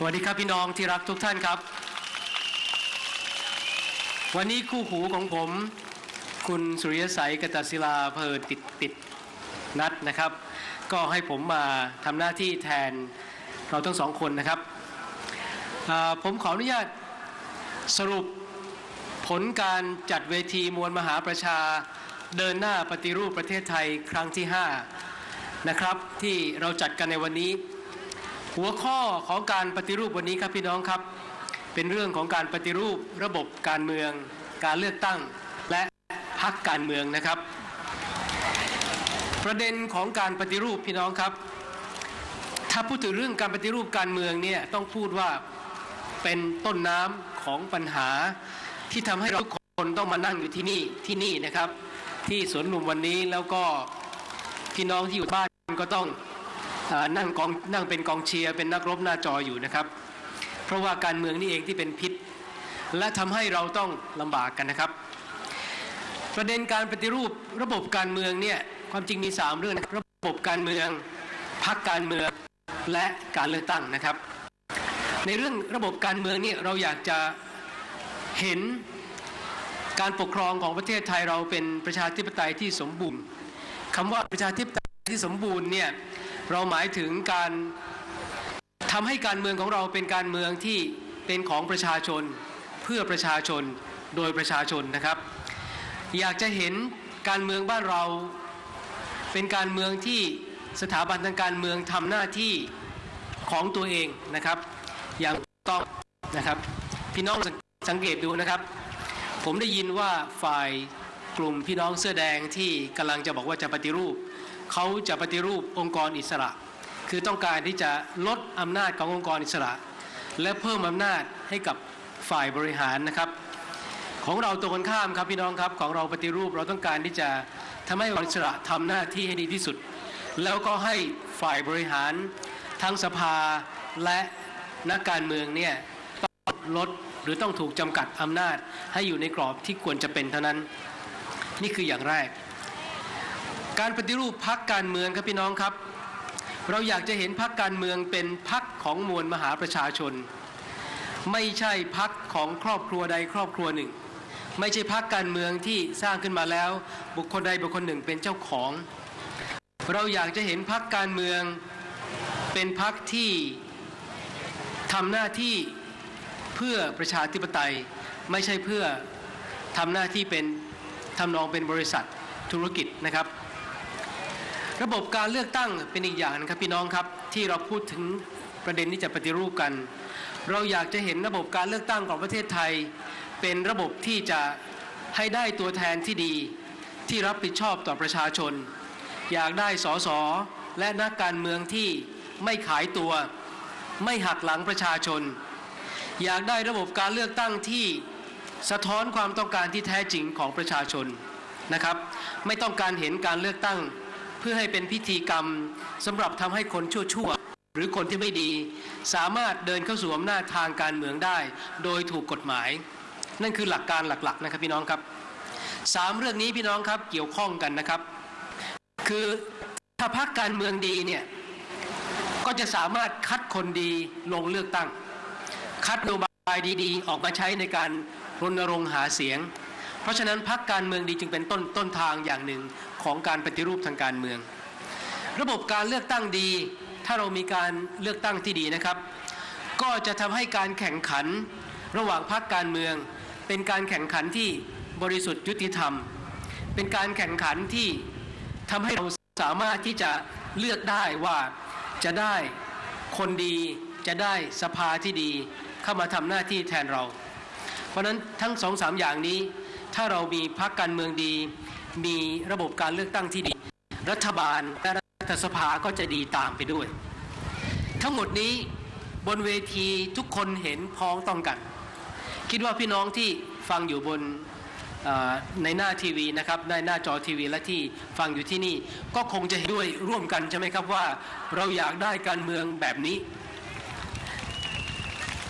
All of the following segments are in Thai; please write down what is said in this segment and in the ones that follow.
สวัสดีครับพี่น้องที่รักทุกท่านครับ วันนี้คู่หูของผม คุณสุริยสัยกตศิลาเพอติดติดนัดนะครับ ก็ให้ผมมาทำหน้าที่แทนเราทั้งสองคนนะครับ ผมขออนุญาตสรุปผลการจัดเวทีมวลมหาประชาเดินหน้าปฏิรูปประเทศไทยครั้งที่ 5 นะครับ ที่เราจัดกันในวันนี้ หัวข้อของการปฏิรูปวันนี้ครับพี่น้องครับ เป็นเรื่องของการปฏิรูประบบการเมือง การเลือกตั้ง และพรรคการเมืองนะครับ ประเด็นของการปฏิรูปพี่น้องครับ ถ้าพูดถึงเรื่องการปฏิรูปการเมืองเนี่ยต้องพูดว่าเป็นต้นน้ำของปัญหาที่ทำให้เราทุกคนต้องมานั่งอยู่ที่นี่ที่นี่นะครับ ที่สวนลุมวันนี้แล้วก็พี่น้องที่อยู่บ้านก็ต้อง นั่งกองนั่งเป็นกองเชียร์เป็นนักรบหน้าจออยู่นะครับ เพราะว่าการเมืองนี่เองที่เป็นพิษ และทำให้เราต้องลำบากกันนะครับ ประเด็นการปฏิรูประบบการเมืองเนี่ยความจริงมี 3 เรื่องระบบการเมืองพรรคการเมืองและการเลือกตั้งนะครับ ในเรื่องระบบการเมืองเนี่ยเราอยากจะเห็นการปกครองของประเทศไทยเราเป็นประชาธิปไตยที่สมบูรณ์คำว่าประชาธิปไตยที่สมบูรณ์เนี่ย เราหมายถึงการทำให้การเมืองของเราเป็นการเมืองที่เป็นของประชาชนเพื่อประชาชนโดยประชาชนนะครับ อยากจะเห็นการเมืองบ้านเราเป็นการเมืองที่สถาบันทางการเมืองทำหน้าที่ของตัวเองนะครับ อย่างต้องนะครับพี่น้องสังสังเกตดูนะครับ ผมได้ยินว่าฝ่ายกลุ่มพี่น้องเสื้อแดงที่กำลังจะบอกว่าจะปฏิรูป เขาจะปฏิรูปองค์กรอิสระ คือต้องการที่จะลดอำนาจขององค์กรอิสระ และเพิ่มอำนาจให้กับฝ่ายบริหารนะครับ ของเราตรงกันข้ามครับพี่น้องครับของเราปฏิรูปเราต้องการที่จะทำให้องค์กรอิสระทำหน้าที่ให้ดีที่สุด แล้วก็ให้ฝ่ายบริหารทั้งสภาและนักการเมืองเนี่ยต้องลดหรือต้องถูกจำกัดอำนาจให้อยู่ในกรอบที่ควรจะเป็นเท่านั้น นี่คืออย่างแรก การปฏิรูปพักการเมืองครับพี่น้องครับ เราอยากจะเห็นพักการเมืองเป็นพักของมวลมหาประชาชน ไม่ใช่พักของครอบครัวใดครอบครัวหนึ่ง ไม่ใช่พักการเมืองที่สร้างขึ้นมาแล้ว บุคคลใดบุคคลหนึ่งเป็นเจ้าของ เราอยากจะเห็นพักการเมืองเป็นพักที่ทำหน้าที่เพื่อประชาธิปไตยไม่ใช่เพื่อทำหน้าที่เป็นทำนองเป็นบริษัทธุรกิจนะครับ ระบบการเลือกตั้งเป็นอีกอย่างนะครับพี่น้องครับที่เราพูดถึงประเด็นที่จะปฏิรูปกัน เราอยากจะเห็นระบบการเลือกตั้งของประเทศไทย เป็นระบบที่จะให้ได้ตัวแทนที่ดี ที่รับผิดชอบต่อประชาชน อยากได้สสและนักการเมืองที่ไม่ขายตัว ไม่หักหลังประชาชน อยากได้ระบบการเลือกตั้งที่สะท้อนความต้องการที่แท้จริงของประชาชนนะครับ ไม่ต้องการเห็นการเลือกตั้ง เพื่อให้เป็นพิธีกรรมสำหรับทำให้คนชั่วๆ หรือคนที่ไม่ดี สามารถเดินเข้าสู่อำนาจทางการเมืองได้ โดยถูกกฎหมาย นั่นคือหลักการหลักๆนะครับพี่น้องครับสามเรื่องนี้พี่น้องครับเกี่ยวข้องกันนะครับ คือถ้าพรรคการเมืองดีเนี่ยก็จะสามารถคัดคนดีลงเลือกตั้ง คัดนโยบายดีๆ ออกมาใช้ในการรณรงค์หาเสียง ราะฉะนั้นพรรคการเมืองดีจึงเป็นต้นต้นทางอย่างหนึ่งของการปฏิรูปทางการเมือง ระบบการเลือกตั้งดี ถ้าเรามีการเลือกตั้งที่ดีนะครับ ก็จะทำให้การแข่งขันระหว่างพรรคการเมือง เป็นการแข่งขันที่บริสุทธิ์ยุติธรรม เป็นการแข่งขันที่ทำให้เราสามารถที่จะเลือกได้ว่าจะได้คนดีจะได้สภาที่ดีเข้ามาทำหน้าที่แทนเรา เพราะฉะนั้นทั้งสองสามอย่างนี้ ถ้าเรามีพรรคการเมืองดี มีระบบการเลือกตั้งที่ดี รัฐบาลและรัฐสภาก็จะดีตามไปด้วย ทั้งหมดนี้บนเวทีทุกคนเห็นพ้องต้องกัน คิดว่าพี่น้องที่ฟังอยู่บนในหน้าทีวีนะครับในหน้าจอทีวีและที่ฟังอยู่ที่นี่ก็คงจะด้วยร่วมกันใช่ไหมครับว่าเราอยากได้การเมืองแบบนี้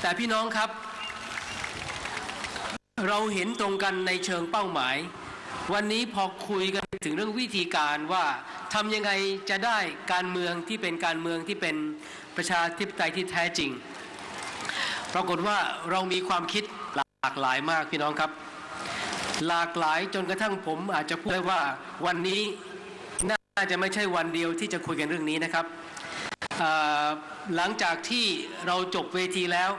แต่พี่น้องครับ เราเห็นตรงกันในเชิงเป้าหมาย วันนี้พอคุยกันถึงเรื่องวิธีการว่าทำยังไงจะได้การเมืองที่เป็นการเมืองที่เป็นประชาธิปไตยที่แท้จริง ปรากฏว่าเรามีความคิดหลากหลายมากพี่น้องครับ หลากหลายจนกระทั่งผมอาจจะพูดได้ว่าวันนี้น่าจะไม่ใช่วันเดียวที่จะคุยกันเรื่องนี้นะครับหลังจากที่เราจบเวทีแล้ว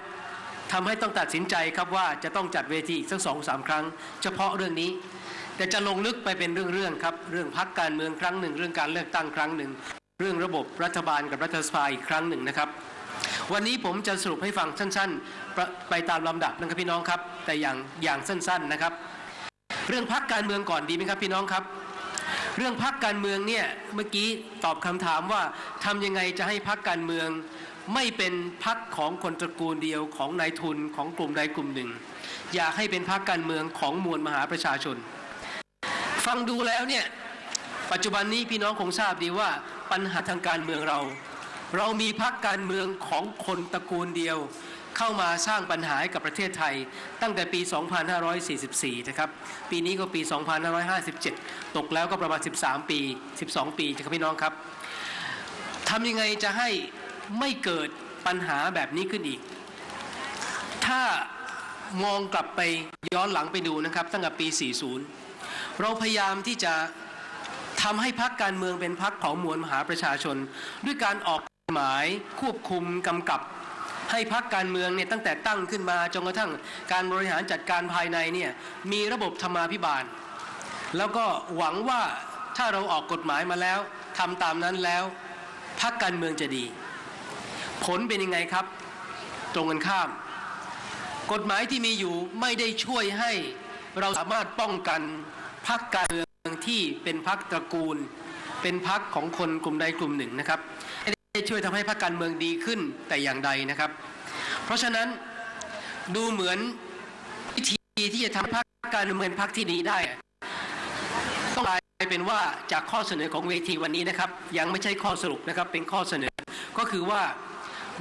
ทำให้ต้องตัดสินใจครับว่าจะต้องจัดเวทีอีกสักสองสามครั้ง เฉพาะเรื่องนี้ แต่จะลงลึกไปเป็นเรื่องๆครับ เรื่องพักการเมืองครั้งหนึ่ง เรื่องการเลือกตั้งครั้งหนึ่ง เรื่องระบบรัฐบาลกับรัฐสภาอีกครั้งหนึ่งนะครับ วันนี้ผมจะสรุปให้ฟังสั้นๆ ไปตามลำดับนะครับพี่น้องครับ แต่อย่างอย่างสั้นๆนะครับ เรื่องพักการเมืองก่อนดีไหมครับพี่น้องครับเรื่องพักการเมืองเนี่ยเมื่อกี้ตอบคำถามว่าทำยังไงจะให้พักการเมือง ไม่เป็นพักของคนตระกูลเดียวของนายทุนของกลุ่มใดกลุ่มหนึ่ง อยากให้เป็นพักการเมืองของมวลมหาประชาชน ฟังดูแล้วเนี่ยปัจจุบันนี้พี่น้องคงทราบดีว่าปัญหาทางการเมืองเรา เรามีพักการเมืองของคนตระกูลเดียว เข้ามาสร้างปัญหาให้กับประเทศไทย ตั้งแต่ปี 2544 นะครับ ปีนี้ก็ปี 2557 ตกแล้วก็ประมาณ 13 ปี 12 ปีครับพี่น้องครับทำยังไงจะให้ ไม่เกิดปัญหาแบบนี้ขึ้นอีก ถ้ามองกลับไปย้อนหลังไปดูนะครับ ตั้งแต่ปี 40 เราพยายามที่จะทำให้พักการเมืองเป็นพักของมวลมหาประชาชน ด้วยการออกกฎหมายควบคุมกำกับ ให้พักการเมืองเนี่ยตั้งแต่ตั้งขึ้นมาจนกระทั่งการบริหารจัดการภายในเนี่ยมีระบบธรรมาภิบาล แล้วก็หวังว่าถ้าเราออกกฎหมายมาแล้วทำตามนั้นแล้วพักการเมืองจะดี ผลเป็นยังไงครับ ตรงกันข้าม กฎหมายที่มีอยู่ไม่ได้ช่วยให้เราสามารถป้องกันพักการเมืองที่เป็นพักตระกูล เป็นพักของคนกลุ่มใดกลุ่มหนึ่งนะครับไม่ได้ช่วยทำให้พักการเมืองดีขึ้นแต่อย่างใดนะครับ เพราะฉะนั้นดูเหมือนวิธีที่จะทำให้พักการเมืองเป็นพักที่ดีได้ต้องกลายเป็นว่าจากข้อเสนอของเวทีวันนี้นะครับ ยังไม่ใช่ข้อสรุปนะครับเป็นข้อเสนอก็คือว่า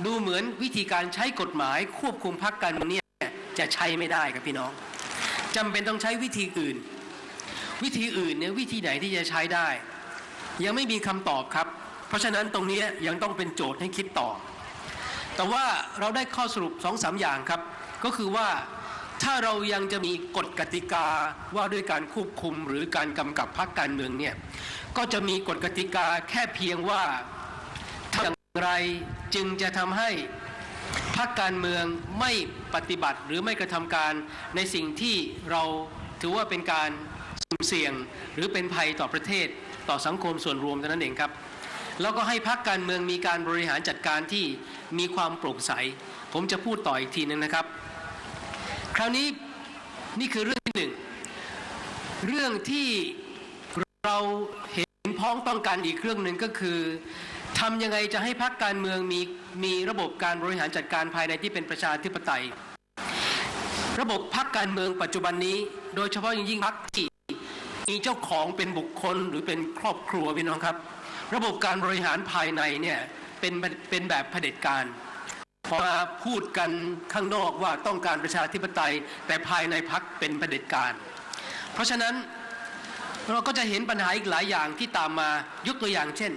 ดูเหมือนวิธีการใช้กฎหมายควบคุมพักการเมืองเนี่ยจะใช้ไม่ได้ครับพี่น้องจำเป็นต้องใช้วิธีอื่น วิธีอื่นเนี่ยวิธีไหนที่จะใช้ได้ ยังไม่มีคำตอบครับ เพราะฉะนั้นตรงนี้ยังต้องเป็นโจทย์ให้คิดต่อ แต่ว่าเราได้ข้อสรุป2องสาอย่างครับ ก็คือว่าถ้าเรายังจะมีกฎกติกาว่าด้วยการควบคุมหรือการกำกับพรรคการเมืองเนี่ยก็จะมีกฎกติกาแค่เพียงว่า ไรจึงจะทำให้พรรคการเมืองไม่ปฏิบัติหรือไม่กระทำการในสิ่งที่เราถือว่าเป็นการสุ่มเสี่ยงหรือเป็นภัยต่อประเทศต่อสังคมส่วนรวมเท่านั้นเองครับ แล้วก็ให้พักการเมืองมีการบริหารจัดการที่มีความโปร่งใส ผมจะพูดต่ออีกทีหนึงนะครับ คราวนี้นี่คือเรื่องที่หนึ่งเรื่องที่เราเห็นพ้องต้องกันอีกเรื่องหนึ่งก็คือ ทำยังไงจะให้พักการเมืองมีมีระบบการบริหารจัดการภายในที่เป็นประชาธิปไตย ระบบพักการเมืองปัจจุบันนี้ โดยเฉพาะอย่างยิ่งพักที่มีเจ้าของเป็นบุคคลหรือเป็นครอบครัวพี่น้องครับ ระบบการบริหารภายในเนี่ยเป็นเป็นแบบเผด็จการพอมาพูดกันข้างนอกว่าต้องการประชาธิปไตย แต่ภายในพักเป็นเผด็จการ เพราะฉะนั้นเราก็จะเห็นปัญหาอีกหลายอย่างที่ตามมายกตัวอย่างเช่น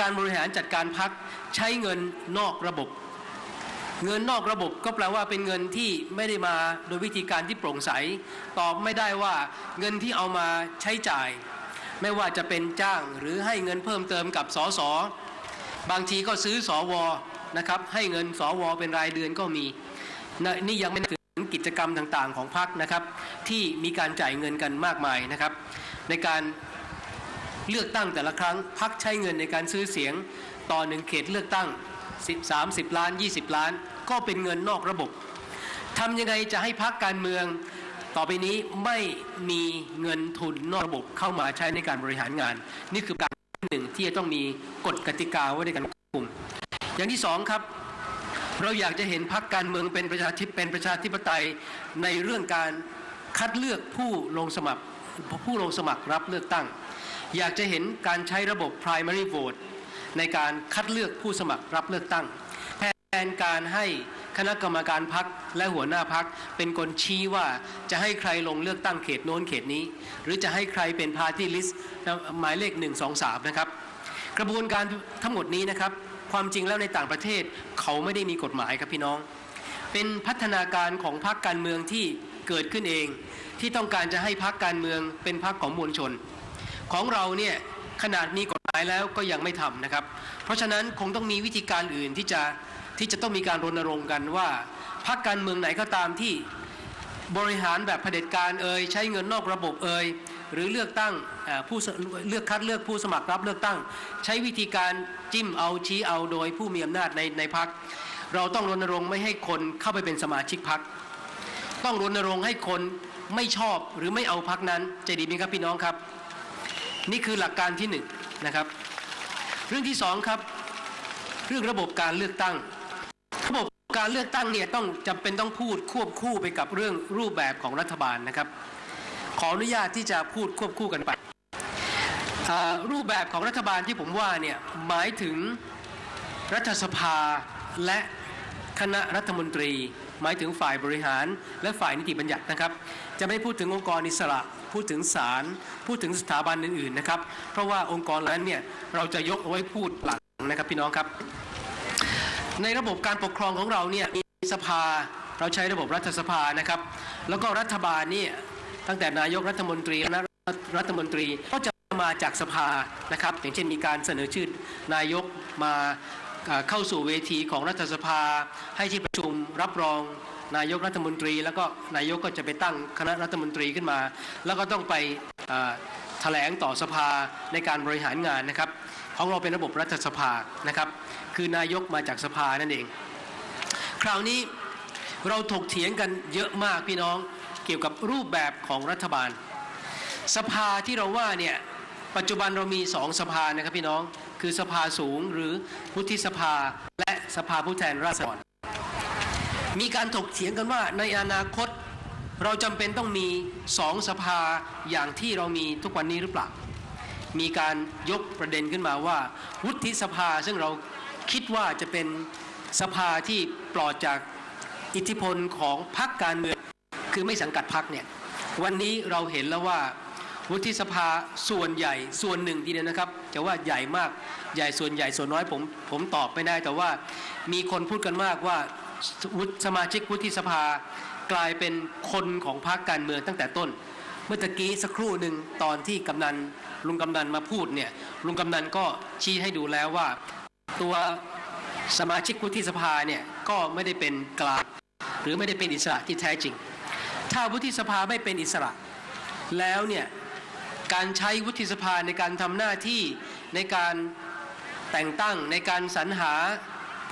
การบริหารจัดการพักใช้เงินนอกระบบ เงินนอกระบบก็แปลว่าเป็นเงินที่ไม่ได้มาโดยวิธีการที่โปร่งใส ตอบไม่ได้ว่าเงินที่เอามาใช้จ่าย ไม่ว่าจะเป็นจ้างหรือให้เงินเพิ่มเติมกับสสบางทีก็ซื้อสวนะครับให้เงินสวเป็นรายเดือนก็มีนะนี่ยังไม่ถึงกิจกรรมต่างๆ ของพรรคนะครับที่มีการจ่ายเงินกันมากมายนะครับ ในการ เลือกตั้งแต่ละครั้งพรรคใช้เงินในการซื้อเสียงต่อหนึ่งเขตเลือกตั้ง 10 30 ล้าน 20 ล้าน ก็เป็นเงินนอกระบบทำยังไงจะให้พรรคการเมือง ต่อไปนี้ไม่มีเงินทุนนอกระบบเข้ามาใช้ในการบริหารงาน นี่คือการหนึ่งที่จะต้องมีกฎกติกาไว้ในการควบคุม อย่างที่สองครับ เราอยากจะเห็นพรรคการเมืองเป็นประชาธิปเป็นประชาธิปไตยในเรื่องการคัดเลือกผู้ลงสมัครผู้ลงสมัครรับเลือกตั้ง อยากจะเห็นการใช้ระบบ primary vote ในการคัดเลือกผู้สมัครรับเลือกตั้งแทนการให้คณะกรรมการพักและหัวหน้าพักเป็นคนชี้ว่าจะให้ใครลงเลือกตั้งเขตโน้นเขตนี้ หรือจะให้ใครเป็นพาร์ตี้ลิสต์หมายเลข 1 2 3 นะครับ กระบวนการทั้งหมดนี้นะครับ ความจริงแล้วในต่างประเทศเขาไม่ได้มีกฎหมายครับพี่น้อง เป็นพัฒนาการของพรรคการเมืองที่เกิดขึ้นเอง ที่ต้องการจะให้พรรคการเมืองเป็นพรรคของมวลชน ของเราเนี่ยขนาดมีกฎหมายแล้วก็ยังไม่ทำนะครับ เพราะฉะนั้นคงต้องมีวิธีการอื่นที่จะที่จะต้องมีการรณรงค์กันว่าพรรคการเมืองไหนก็ตามที่บริหารแบบเผด็จการเอ่ยใช้เงินนอกระบบเอ่ยหรือเลือกตั้งผู้เลือกคัดเลือกผู้สมัครรับเลือกตั้ง ใช้วิธีการจิ้มเอาชี้เอาโดยผู้มีอำนาจในในพรรคเราต้องรณรงค์ไม่ให้คนเข้าไปเป็นสมาชิกพรรคต้องรณรงค์ให้คนไม่ชอบหรือไม่เอาพักนั้นจะดีไหมครับพี่น้องครับ นี่คือหลักการที่หนึ่งนะครับ เรื่องที่สองครับ เรื่องระบบการเลือกตั้ง ระบบการเลือกตั้งเนี่ยต้องจำเป็นต้องพูดควบคู่ไปกับเรื่องรูปแบบของรัฐบาลนะครับ ขออนุญาตที่จะพูดควบคู่กันไปรูปแบบของรัฐบาลที่ผมว่าเนี่ยหมายถึงรัฐสภาและคณะรัฐมนตรี หมายถึงฝ่ายบริหารและฝ่ายนิติบัญญัตินะครับ จะไม่พูดถึงองค์กรอิสระ พูดถึงศาลพูดถึงสถาบันอื่นๆนะครับ เพราะว่าองค์กรเหล่านั้นเนี่ยเราจะยกเอาไว้พูดหลังนะครับพี่น้องครับ ในระบบการปกครองของเราเนี่ยมีสภาเราใช้ระบบรัฐสภานะครับ แล้วก็รัฐบาลนี่ตั้งแต่นายกรัฐมนตรีคณะรัฐมนตรีก็จะมาจากสภานะครับ อย่างเช่นมีการเสนอชื่อนายกมา เข้าสู่เวทีของรัฐสภา ให้ที่ประชุมรับรองนายกรัฐมนตรี แล้วก็นายกก็จะไปตั้งคณะรัฐมนตรีขึ้นมา แล้วก็ต้องไปแถลงต่อสภาในการบริหารงานนะครับของเราเป็นระบบรัฐสภานะครับ คือนายกมาจากสภานั่นเอง คราวนี้เราถกเถียงกันเยอะมากพี่น้องเกี่ยวกับรูปแบบของรัฐบาล สภาที่เราว่าเนี่ยปัจจุบันเรามีสองสภานะครับพี่น้อง คือสภาสูงหรือวุฒิสภาและสภาผู้แทนราษฎร มีการถกเถียงกันว่าในอนาคตเราจำเป็นต้องมีสองสภาอย่างที่เรามีทุกวันนี้หรือเปล่า มีการยกประเด็นขึ้นมาว่า วุฒิสภาซึ่งเราคิดว่าจะเป็นสภาที่ปลอดจากอิทธิพลของพรรคการเมือง คือไม่สังกัดพรรคเนี่ย วันนี้เราเห็นแล้วว่า วุฒิสภาส่วนใหญ่ส่วนหนึ่งทีเดียวนะครับ จะว่าใหญ่มากใหญ่ส่วนใหญ่ส่วนน้อยผมผมตอบไม่ได้ แต่ว่ามีคนพูดกันมากว่าวุฒิสมาชิกวุฒิสภากลายเป็นคนของพรรคการเมืองตั้งแต่ต้น เมื่อตะกี้สักครู่หนึ่งตอนที่กำนันลุงกำนันมาพูดเนี่ยลุงกำนันก็ชี้ให้ดูแล้วว่า ตัวสมาชิกวุฒิสภาเนี่ยก็ไม่ได้เป็นกลางหรือไม่ได้เป็นอิสระที่แท้จริง ถ้าวุฒิสภาไม่เป็นอิสระแล้วเนี่ย การใช้วุฒิสภาในการทำหน้าที่ในการแต่งตั้งในการสรรหา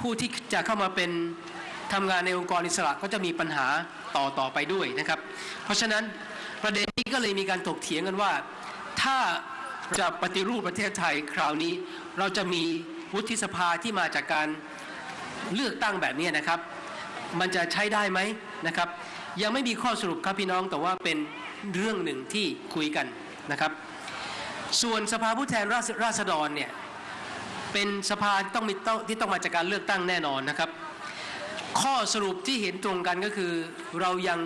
ผู้ที่จะเข้ามาเป็นทำงานในองค์กรอิสระก็จะมีปัญหาต่อต่อไปด้วยนะครับ เพราะฉะนั้นประเด็นนี้ก็เลยมีการถกเถียงกันว่า ถ้าจะปฏิรูปประเทศไทยคราวนี้ เราจะมีวุฒิสภาที่มาจากการเลือกตั้งแบบนี้นะครับ มันจะใช้ได้ไหมนะครับ ยังไม่มีข้อสรุปครับพี่น้องแต่ว่าเป็นเรื่องหนึ่งที่คุยกัน นะครับ ส่วนสภาผู้แทนราษฎรเนี่ยเป็นสภาที่ต้องมีต้องที่ต้องมาจากการเลือกตั้งแน่นอนนะครับ ข้อสรุปที่เห็นตรงกันก็คือเรายัง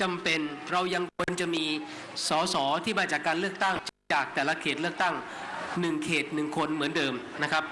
จำเป็นเรายังควรจะมีสสที่มาจากการเลือกตั้งจากแต่ละเขตเลือกตั้งหนึ่งเขตหนึ่งคนเหมือนเดิมนะครับ